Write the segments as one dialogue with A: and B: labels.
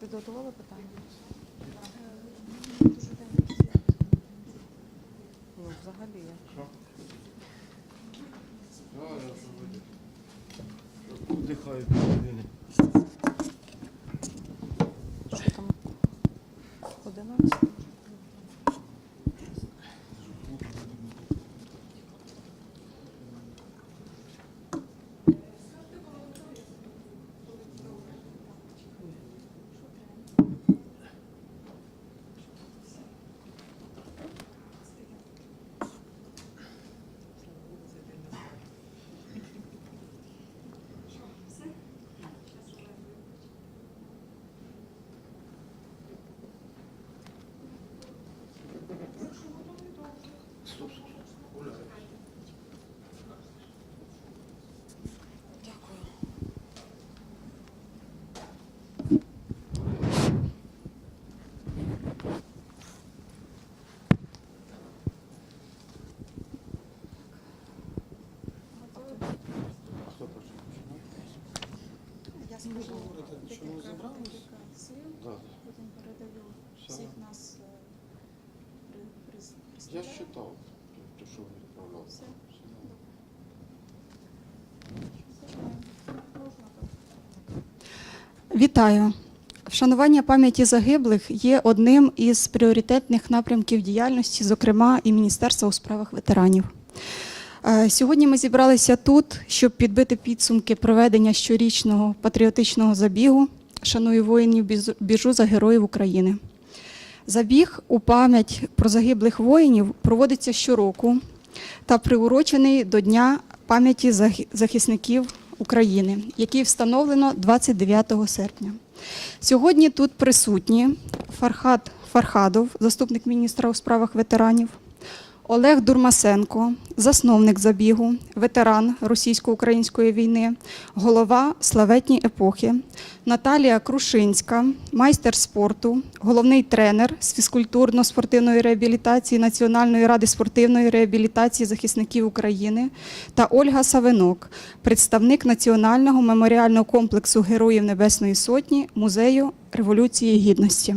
A: Підготували питання? Ну, взагалі.
B: Дихають людини.
A: Що там? 11? Дякую.
C: Я скажу
B: що ми
C: декілька
B: Да.
C: потім передаю
B: Все.
C: всіх нас е, при, при,
B: Я
C: прислухаю.
B: считав, те, що ви відправляли.
C: Все.
B: Все.
C: Можна так.
D: Вітаю! Вшанування пам'яті загиблих є одним із пріоритетних напрямків діяльності, зокрема і Міністерства у справах ветеранів. Е, Сьогодні ми зібралися тут, щоб підбити підсумки проведення щорічного патріотичного забігу Шаную воїнів біжу за героїв України. Забіг у пам'ять про загиблих воїнів проводиться щороку та приурочений до Дня пам'яті захисників України, який встановлено 29 серпня. Сьогодні тут присутні Фархад Фархадов, заступник міністра у справах ветеранів, Олег Дурмасенко, засновник забігу, ветеран російсько-української війни, голова славетні епохи, Наталія Крушинська, майстер спорту, головний тренер з фізкультурно-спортивної реабілітації Національної ради спортивної реабілітації захисників України та Ольга Савинок, представник Національного меморіального комплексу Героїв Небесної Сотні Музею Революції Гідності.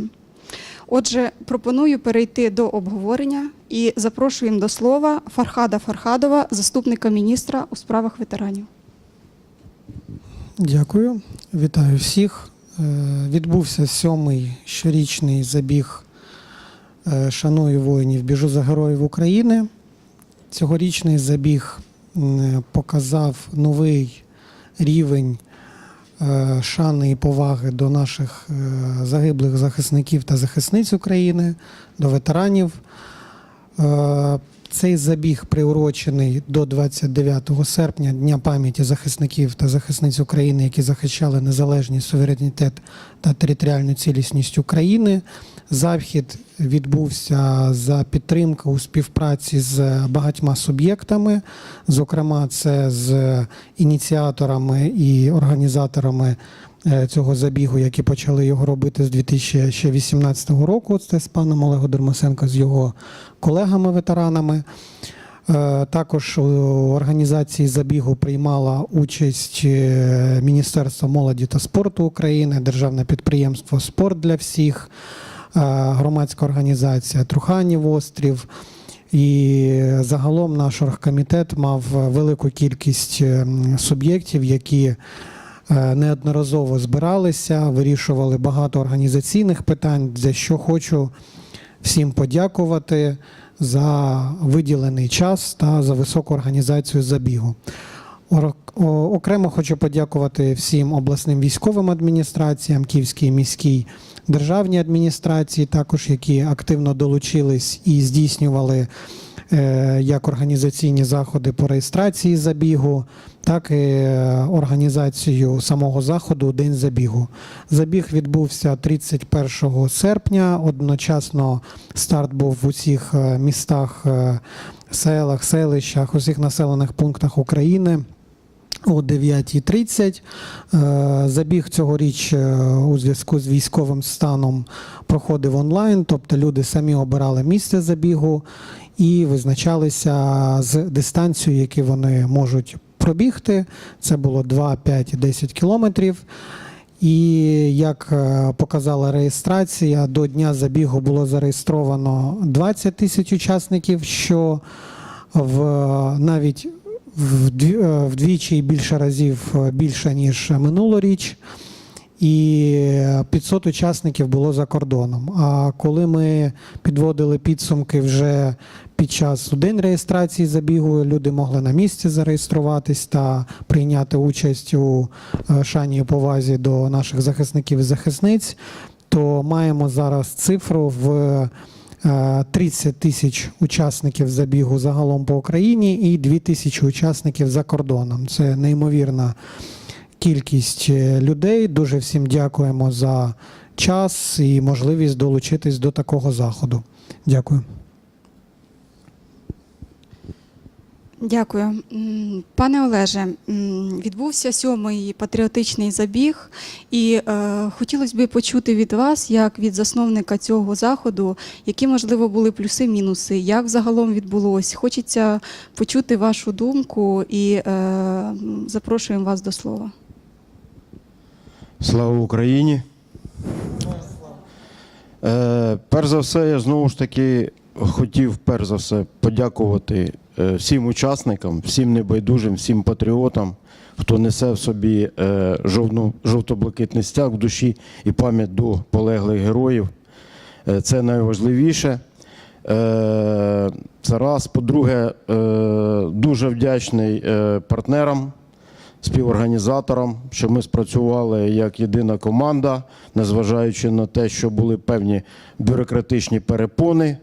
D: Отже, пропоную перейти до обговорення і запрошуємо до слова Фархада Фархадова, заступника міністра у справах ветеранів.
E: Дякую, вітаю всіх. Е, Відбувся сьомий щорічний забіг е, Шаную воїнів біжу за героїв України. Цьогорічний забіг показав новий рівень е, шани і поваги до наших загиблих захисників та захисниць України, до ветеранів. Е, Цей забіг приурочений до 29 серпня Дня пам'яті захисників та захисниць України, які захищали незалежність, суверенітет та територіальну цілісність України. Захід відбувся за підтримки у співпраці з багатьма суб'єктами, зокрема, це з ініціаторами і організаторами цього забігу, які почали його робити з 2018 року. Це з паном Олегом Дермасенко, з його колегами-ветеранами. Е, Також у організації забігу приймала участь е, Міністерство молоді та спорту України, Державне підприємство Спорт для всіх, е, громадська організація Труханів острів. І загалом наш оргкомітет мав велику кількість е, суб'єктів, які е, неодноразово збиралися, вирішували багато організаційних питань, за що хочу всім подякувати за виділений час та за високу організацію забігу. Окремо хочу подякувати всім обласним військовим адміністраціям, Київській міській державній адміністрації, також які активно долучились і здійснювали е, як організаційні заходи по реєстрації забігу, так і е, організацію самого заходу день забігу. Забіг відбувся 31 серпня. Одночасно старт був в усіх е, містах, е, селах, селищах, усіх населених пунктах України. О 9.30 Е, забіг цьогоріч е, у зв'язку з військовим станом проходив онлайн, тобто люди самі обирали місце забігу і визначалися з дистанцією, які вони можуть пробігти. Це було 2, 5 10 кілометрів. І як е, показала реєстрація, до дня забігу було зареєстровано 20 тисяч учасників, що в навіть е, вдвічі і більше разів е, більше ніж минулоріч. І 500 учасників було за кордоном. А коли ми підводили підсумки вже під час день реєстрації забігу, люди могли на місці зареєструватись та прийняти участь у е, шані і повазі до наших захисників і захисниць, то маємо зараз цифру в е, 30 тисяч учасників забігу загалом по Україні і 2 тисячі учасників за кордоном. Це неймовірна кількість е, людей. Дуже всім дякуємо за час і можливість долучитись до такого заходу. Дякую.
D: Дякую. Пане Олеже, відбувся сьомий патріотичний забіг, і е, хотілося б почути від вас, як від засновника цього заходу, які можливо були плюси-мінуси, як загалом відбулось. Хочеться почути вашу думку і е, запрошуємо вас до слова.
B: Слава Україні! Е, перш за все, я знову ж таки хотів перш за все подякувати всім учасникам, всім небайдужим, всім патріотам, хто несе в собі е, жовто-блакитний стяг в душі і пам'ять до полеглих героїв. Е, це найважливіше. Е, це раз. По-друге, е, дуже вдячний е, партнерам співорганізаторам, що ми спрацювали як єдина команда, незважаючи на те, що були певні бюрократичні перепони е,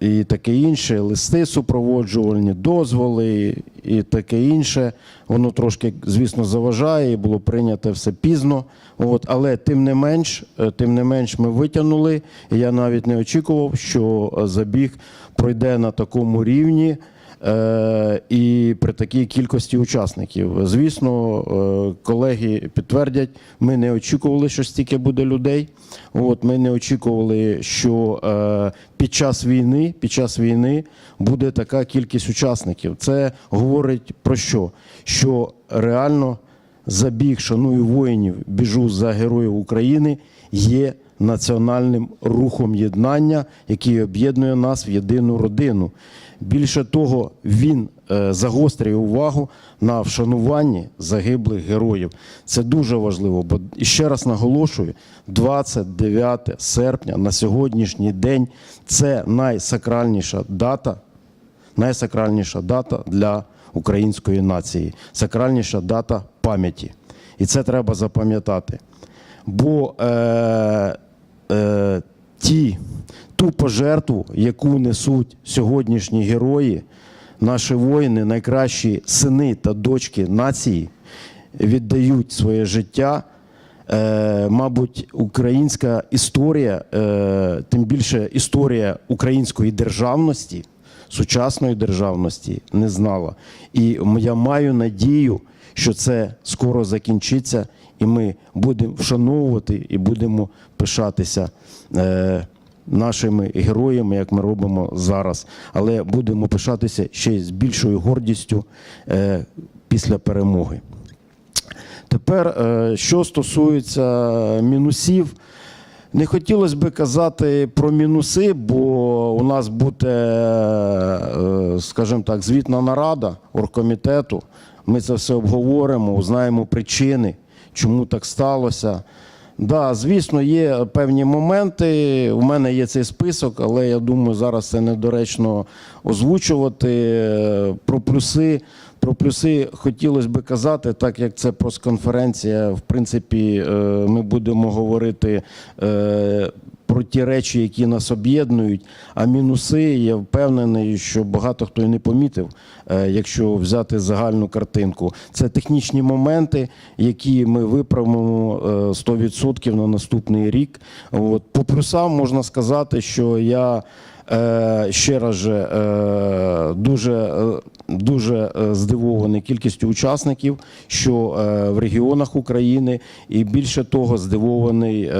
B: і таке інше, листи супроводжувальні, дозволи і таке інше. Воно трошки, звісно, заважає і було прийнято все пізно. От, але тим не менш, е, тим не менш, ми витягнули. І я навіть не очікував, що е, забіг пройде на такому рівні. Е, і при такій кількості учасників. Звісно, е, колеги підтвердять, ми не очікували, що стільки буде людей. От ми не очікували, що е, під час війни, під час війни буде така кількість учасників. Це говорить про що? Що реально забіг шаную воїнів, біжу за героїв України є національним рухом єднання, який об'єднує нас в єдину родину. Більше того, він е, загострює увагу на вшануванні загиблих героїв. Це дуже важливо, бо ще раз наголошую: 29 серпня на сьогоднішній день це найсакральніша дата, найсакральніша дата для української нації, сакральніша дата пам'яті. І це треба запам'ятати. Бо е, е, ті, ту пожертву, яку несуть сьогоднішні герої, наші воїни, найкращі сини та дочки нації, віддають своє життя. Е, мабуть, українська історія, е, тим більше історія української державності, сучасної державності не знала. І я маю надію, що це скоро закінчиться, і ми будемо вшановувати і будемо пишатися е, нашими героями, як ми робимо зараз. Але будемо пишатися ще й з більшою гордістю е, після перемоги. Тепер, е, що стосується мінусів, не хотілося би казати про мінуси, бо у нас буде, скажімо так, звітна нарада оргкомітету. Ми це все обговоримо, узнаємо причини, чому так сталося. Да, звісно, є певні моменти. У мене є цей список, але я думаю, зараз це недоречно озвучувати. Про плюси. Про плюси хотілося би казати, так як це прес-конференція. В принципі, е, ми будемо говорити е, про ті речі, які нас об'єднують. А мінуси я впевнений, що багато хто і не помітив, е, якщо взяти загальну картинку. Це технічні моменти, які ми виправимо е, 100% на наступний рік. От по плюсам можна сказати, що я. Е, Ще раз же е, дуже, е, дуже здивований кількістю учасників, що в регіонах України, і більше того, здивований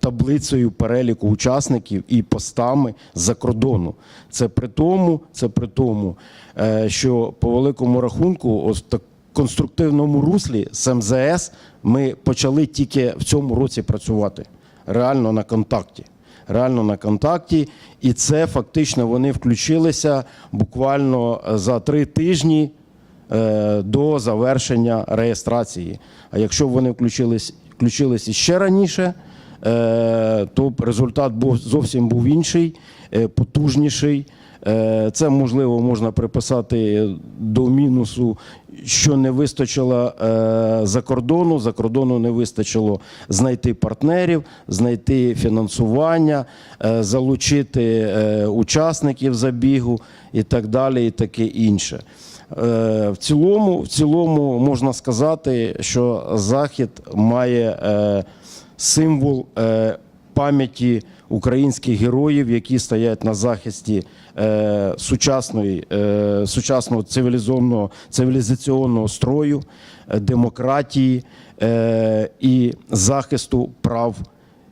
B: таблицею переліку учасників і постами за кордону. Це при тому, це при тому, що по великому рахунку, ось так конструктивному руслі з МЗС ми почали тільки в цьому році працювати. Реально на контакті. Реально на контакті. І це фактично вони включилися буквально за три тижні е, до завершення реєстрації. А якщо вони включились, включились ще раніше, е, то результат був зовсім був інший, е, потужніший. Е, Це можливо можна приписати до мінусу, що не вистачило е, за кордону. За кордону не вистачило знайти партнерів, знайти фінансування, е, залучити е, учасників забігу і так далі, і таке інше. В цілому, в цілому можна сказати, що захід має символ пам'яті українських героїв, які стоять на захисті е, сучасної, е, сучасного цивілізованого цивілізаційного строю, е, демократії і захисту прав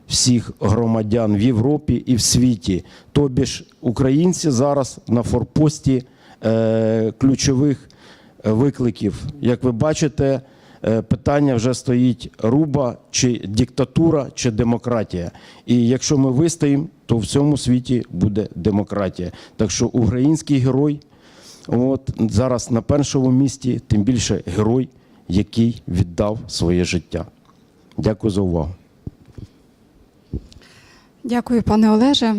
B: всіх громадян в Європі і в світі. Тобі ж українці зараз на форпості ключових викликів. Як ви бачите, питання вже стоїть руба, чи диктатура, чи демократія. І якщо ми вистоїмо, то в цьому світі буде демократія. Так що український герой от, зараз на першому місці, тим більше герой, який віддав своє життя. Дякую за увагу.
D: Дякую, пане Олеже.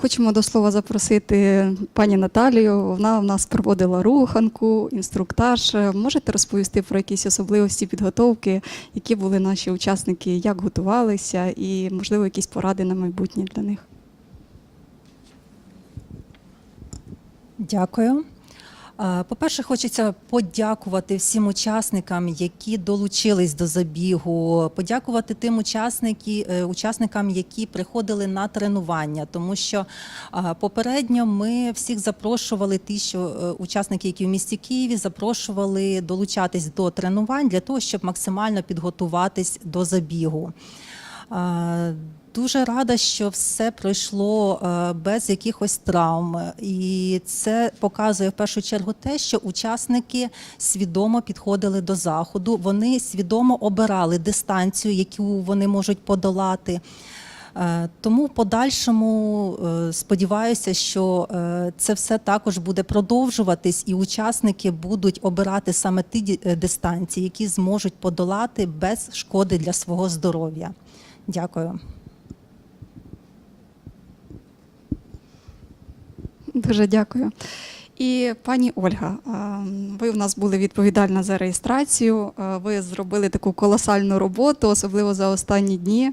D: Хочемо до слова запросити пані Наталію. Вона в нас проводила руханку, інструктаж. Можете розповісти про якісь особливості підготовки, які були наші учасники, як готувалися, і, можливо, якісь поради на майбутнє для них?
F: Дякую. По-перше, хочеться подякувати всім учасникам, які долучились до забігу, подякувати тим е, учасникам, які приходили на тренування, тому що попередньо ми всіх запрошували, ті, що е, учасники, які в місті Києві, запрошували долучатись до тренувань для того, щоб максимально підготуватись до забігу. Дуже рада, що все пройшло е, без якихось травм, і це показує в першу чергу те, що учасники свідомо підходили до заходу. Вони свідомо обирали дистанцію, яку вони можуть подолати. Е, Тому в подальшому е, сподіваюся, що це все також буде продовжуватись, і учасники будуть обирати саме ті дистанції, які зможуть подолати без шкоди для свого здоров'я. Дякую.
D: Дуже дякую. І пані Ольга, ви в нас були відповідальна за реєстрацію. Ви зробили таку колосальну роботу, особливо за останні дні.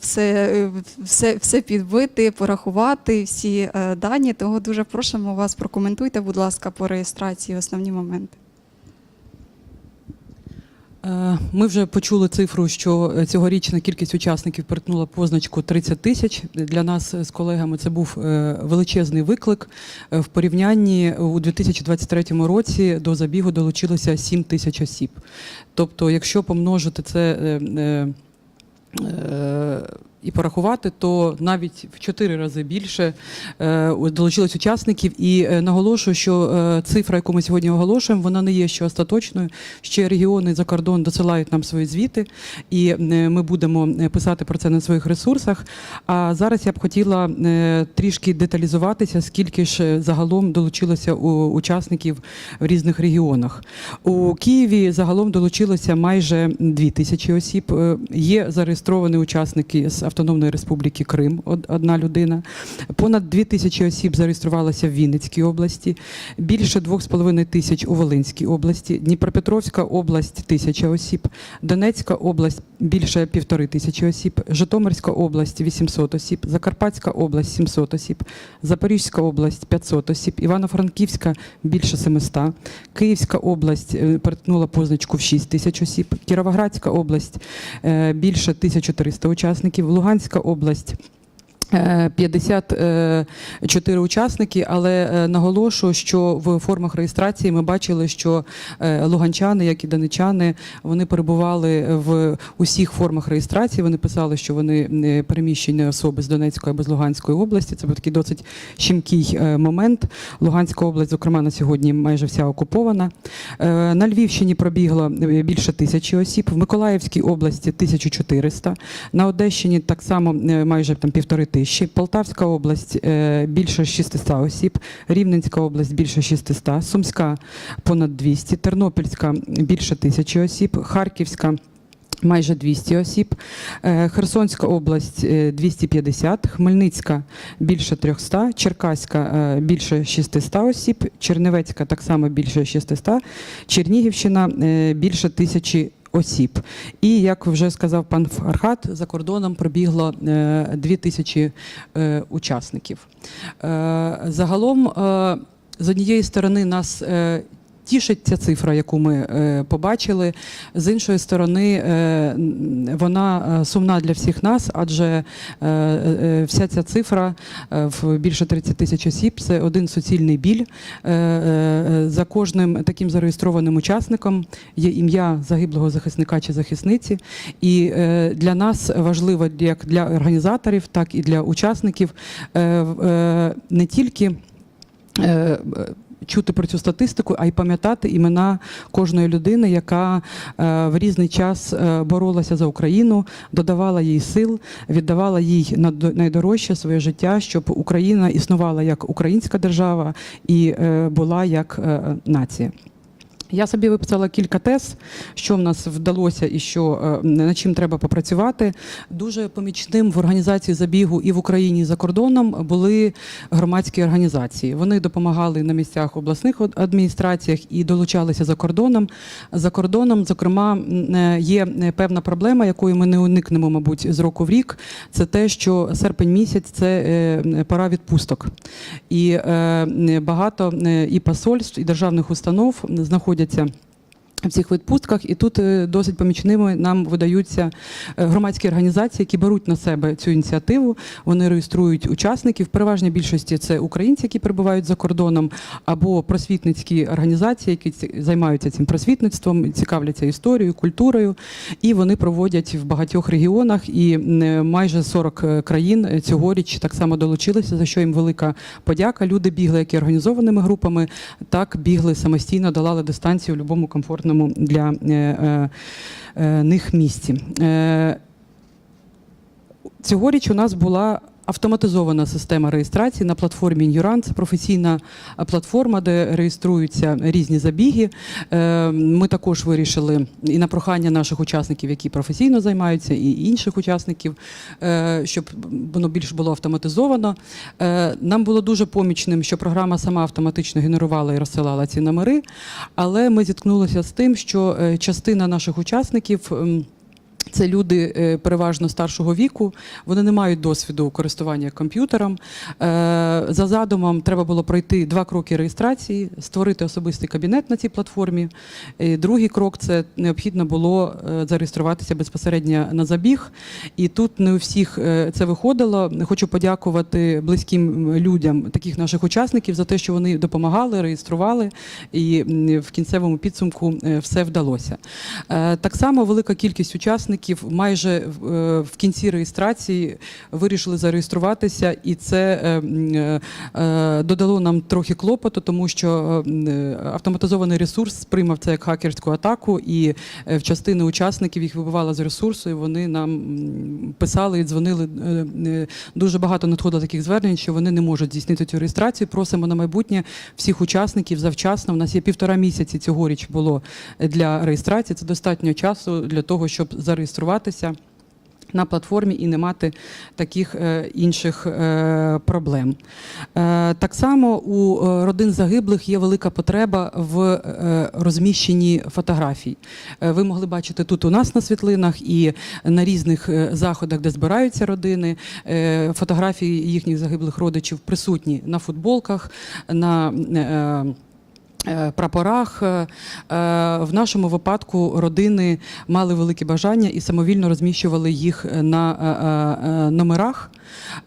D: Все, все, все підбити, порахувати всі е, дані. Того дуже просимо вас прокоментуйте, будь ласка, по реєстрації основні моменти.
G: Е, Ми вже почули цифру, що е, цьогорічна кількість учасників перетнула позначку 30 тисяч. Для нас е, з колегами це був величезний виклик. В порівнянні у 2023 році до забігу долучилося 7 тисяч осіб. Тобто, якщо помножити це і порахувати, то навіть в чотири рази більше е, долучилось учасників. І е, наголошую, що е, цифра, яку ми сьогодні оголошуємо, вона не є ще остаточною. Ще регіони за кордон досилають нам свої звіти, і ми будемо писати про це на своїх ресурсах. А зараз я б хотіла трішки деталізуватися, скільки ж загалом долучилося у учасників в різних регіонах. У Києві загалом долучилося майже дві тисячі осіб. Є зареєстровані учасники з Автономної Республіки Крим, одна людина. Понад дві тисячі осіб зареєструвалося в Вінницькій області, більше двох з половиною тисяч у Волинській області, Дніпропетровська область тисяча осіб, Донецька область більше півтори тисячі осіб, Житомирська область 800 осіб, Закарпатська область 700 осіб, Запорізька область 500 осіб, Івано-Франківська більше 700, Київська область е, перетнула позначку в 6 тисяч осіб, Кіровоградська область е, більше 1300 учасників, Луганська область 54 учасники, але е, наголошую, що в формах реєстрації ми бачили, що е, луганчани, як і донечани, вони перебували в усіх формах реєстрації. Вони писали, що вони е, переміщені особи з Донецької або з Луганської області. Це був такий досить щемкий е, момент. Луганська область, зокрема, на сьогодні майже вся окупована. Е, На Львівщині пробігло е, більше тисячі осіб, в Миколаївській області 1400, на Одещині так само е, майже там півтори тисячі, Полтавська область е, більше 600 осіб, Рівненська область більше 600, Сумська понад 200, Тернопільська більше тисячі осіб, Харківська. Майже 200 осіб, Е, Херсонська область е, 250, Хмельницька більше 300, Черкаська е, більше 600 осіб, Чернівецька так само більше 600, Чернігівщина е, більше тисячі осіб. І як вже сказав пан Фархат, за кордоном пробігло дві 2 тисячі е, учасників. Е, Загалом, е, з однієї сторони, нас е, Тішить ця цифра, яку ми е, побачили. З іншої сторони, е, вона е, сумна для всіх нас, адже вся ця цифра в більше 30 тисяч осіб це один суцільний біль. За кожним таким зареєстрованим учасником є ім'я загиблого захисника чи захисниці. І для нас важливо як для організаторів, так і для учасників не тільки. Чути про цю статистику, а й пам'ятати імена кожної людини, яка е, в різний час е, боролася за Україну, додавала їй сил, віддавала їй найдорожче своє життя, щоб Україна існувала як українська держава і е, була як нація. Я собі виписала кілька тез, що в нас вдалося і що е, над чим треба попрацювати. Дуже помічним в організації забігу і в Україні, і за кордоном були громадські організації. Вони допомагали на місцях обласних адміністраціях і долучалися за кордоном. За кордоном, зокрема, е, є е, певна проблема, якої ми не уникнемо, мабуть, з року в рік. Це те, що серпень місяць це пора відпусток. І багато і посольств, і державних установ знаходяться. В цих відпустках, і тут е, досить помічними нам видаються е, громадські організації, які беруть на себе цю ініціативу. Вони реєструють учасників. Переважній більшості це українці, які перебувають за кордоном, або просвітницькі організації, які займаються цим просвітництвом, цікавляться історією, культурою. І вони проводять в багатьох регіонах. І м, майже 40 країн е, цьогоріч так само долучилися, за що їм велика подяка. Люди бігли як і організованими групами, так бігли самостійно, долали дистанцію в будь-якому комфортному для е, е, е, них місці. Цьогоріч у нас була автоматизована система реєстрації на платформі Нюран. Це професійна е, платформа, де реєструються різні забіги. Е, Ми також вирішили і на прохання наших учасників, які професійно займаються, і інших учасників, е, щоб воно більш було автоматизовано. Нам було дуже помічним, що програма сама автоматично генерувала і розсилала ці номери, але ми зіткнулися з тим, що частина наших учасників. Це люди е, переважно старшого віку, вони не мають досвіду користування комп'ютером. Е, За задумом треба було пройти два кроки реєстрації, створити особистий кабінет на цій платформі. І другий крок це необхідно було е, зареєструватися безпосередньо на забіг. І тут не у всіх це виходило. Хочу подякувати близьким людям, таких наших учасників, за те, що вони допомагали, реєстрували, і в кінцевому підсумку все вдалося. Так само велика кількість учасників майже е, в кінці реєстрації вирішили зареєструватися, і це е, е, додало нам трохи клопоту, тому що автоматизований ресурс сприймав це як хакерську атаку, і в частини учасників їх вибивало з ресурсу, і вони нам писали і дзвонили. Дуже багато надходило таких звернень, що вони не можуть здійснити цю реєстрацію. Просимо на майбутнє всіх учасників завчасно. У нас є півтора місяці цьогоріч було для реєстрації. Це достатньо часу для того, щоб зареєструватися. На платформі і не мати таких е, інших е, проблем. Е, так само у родин загиблих є велика потреба в розміщенні фотографій. Ви могли бачити тут у нас на світлинах і на різних заходах, де збираються родини. Фотографії їхніх загиблих родичів присутні на футболках, на Прапорах Е, в нашому випадку родини мали велике бажання і самовільно розміщували їх на е, е, е, номерах.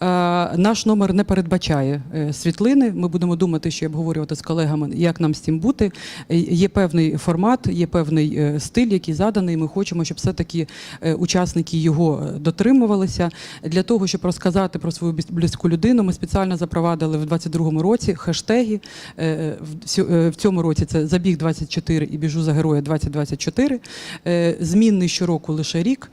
G: Е, Наш номер не передбачає е, світлини. Ми будемо думати, що обговорювати з колегами, як нам з цим бути. Е, Є певний формат, є певний стиль, який заданий. Ми хочемо, щоб все-таки е, учасники його дотримувалися. Для того, щоб розказати про свою близьку людину, ми спеціально запровадили в 2022 році хештеги. В цьому році це забіг 24 і біжу за героя 2024. Е, Змінний щороку лише рік.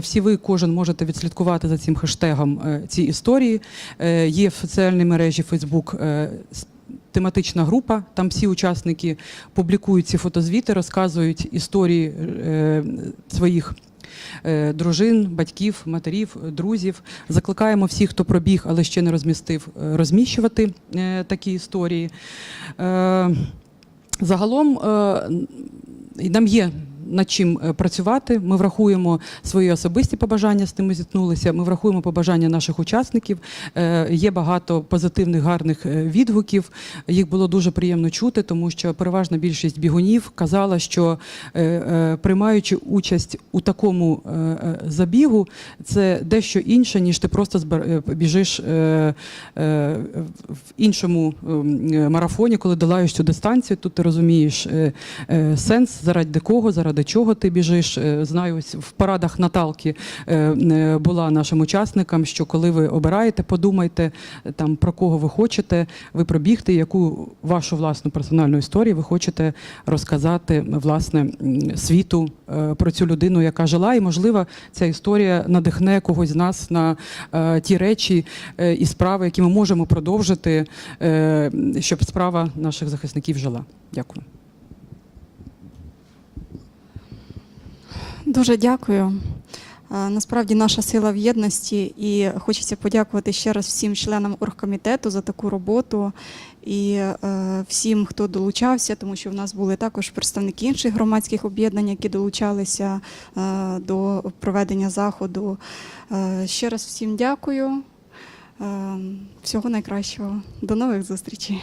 G: Всі ви, кожен можете відслідкувати за цим хештегом ці історії. Е, Є в соціальній мережі е, тематична група. Там всі учасники публікують ці фотозвіти, розказують історії е, своїх. е, Дружин, батьків, матерів, друзів закликаємо всіх, хто пробіг, але ще не розмістив, розміщувати такі історії. Загалом нам є над чим е, працювати. Ми врахуємо свої особисті побажання, з тим ми зіткнулися. Ми врахуємо побажання наших учасників. Е, Є багато позитивних, гарних е, відгуків. Їх було дуже приємно чути, тому що переважна більшість бігунів казала, що приймаючи участь у такому забігу, це дещо інше, ніж ти просто біжиш в іншому ем, марафоні, коли долаєш цю дистанцію. Тут ти розумієш сенс, заради кого, заради чого ти біжиш. Е, Знаю, в парадах Наталки е, е, була нашим учасникам, що коли ви обираєте, подумайте там про кого ви хочете, ви пробігти, яку вашу власну персональну історію ви хочете розказати власне світу про цю людину, яка жила, і можливо ця історія надихне когось з нас на ті речі і справи, які ми можемо продовжити, щоб справа наших захисників жила. Дякую.
D: Дуже дякую. Насправді наша сила в єдності, і хочеться подякувати ще раз всім членам оргкомітету за таку роботу і е, всім, хто долучався, тому що в нас були також представники інших громадських об'єднань, які долучалися е, до проведення заходу. Е, Ще раз всім дякую. Всього найкращого. До нових зустрічей.